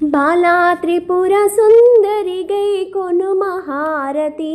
బాలా త్రిపుర సుందరి గై కొను మహారతి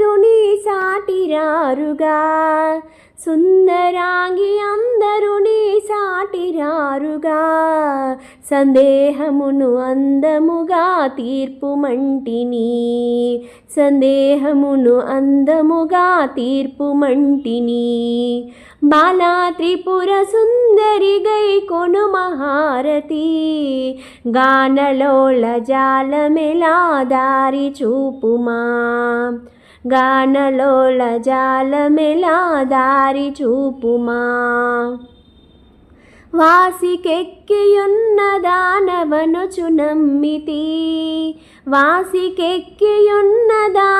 నీ సాటిరారుగా. సుందరాంగి అందరూ నీ సాటిరారుగా. సందేహమును అందముగా తీర్పు మంటిని. సందేహమును అందముగా తీర్పు మంటిని. బాలా త్రిపుర సుందరి గై కొను మహారతి. గానలోల జాలమెలా దారి చూపుమా. గానలోల జాలమెలా దారి చూపుమా? వాసికెక్కియున్న దానవనుచు నమ్మితి. వాసికెక్కియున్న దా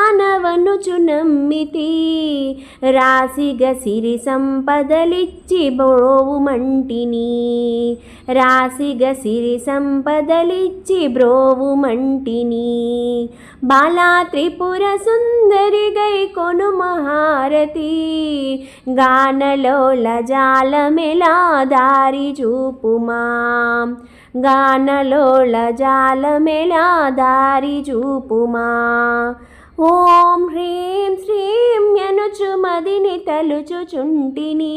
రాసిగ సిరి సంపదలిచ్చి బ్రోవు మంటిని. రాసిగ సిరి సంపదలిచ్చి బ్రోవు మంటిని. బాలా త్రిపుర సుందరి గై కొను మహారతి. గానలోల జాలమెలా దారి చూపుమా. గానలోల జాలమెలా దారి చూపుమా. ఓం హ్రీం శ్రీం యనుచు మదిని తలుచుచుంటిని.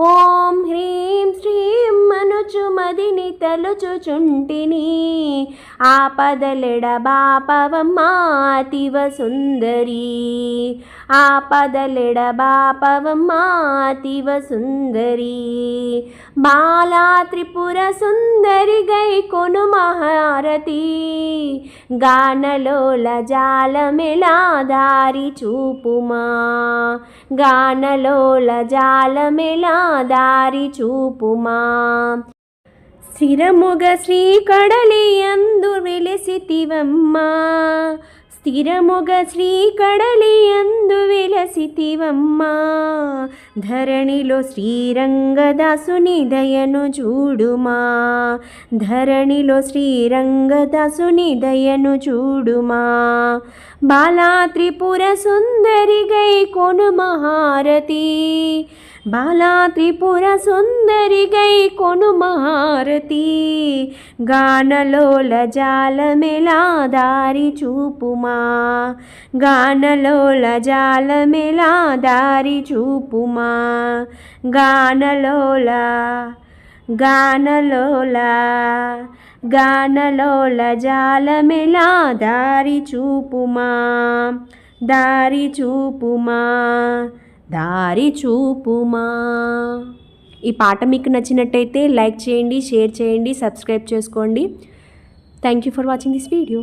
ఓం హ్రీం శ్రీం మనుచు మదిని తలుచుచుంటిని. ఆపదలెడ బాపవమ్మా అతివ సుందరి. ఆపదలెడ బాపవమ్మా అతివ సుందరి. బాలా త్రిపుర సుందరి గై కొను మహారతి. గానలోల జాలమెలా దారి చూపుమా. గానలోల జాలమెలా దారి చూపుమా. స్థిరముగ శ్రీ విలసితివమ్మా. స్థిరముగ శ్రీ విలసితివమ్మా. వెలసితివమ్మా ధరణిలో శ్రీరంగదాసుని దయను చూడుమా. ధరణిలో శ్రీరంగదాసుని దయను చూడుమా. బాలా త్రిపుర సుందరి గై కొను మహారతి. బాలా త్రిపుర సుందరిగై కొను మహారతి. గానలోల జాలమెలా దారి చూపుమా. గానలోల జాలమెలా దారి చూపుమా. గానలోల గానలోల గానలోల జాలమెలా దారి చూపుమా. దారి చూపుమా. దారి చూపుమా. ఈ పాట మీకు నచ్చినట్టయితే లైక్ చేయండి షేర్ చేయండి సబ్స్క్రైబ్ చేసుకోండి. Thank you for watching this video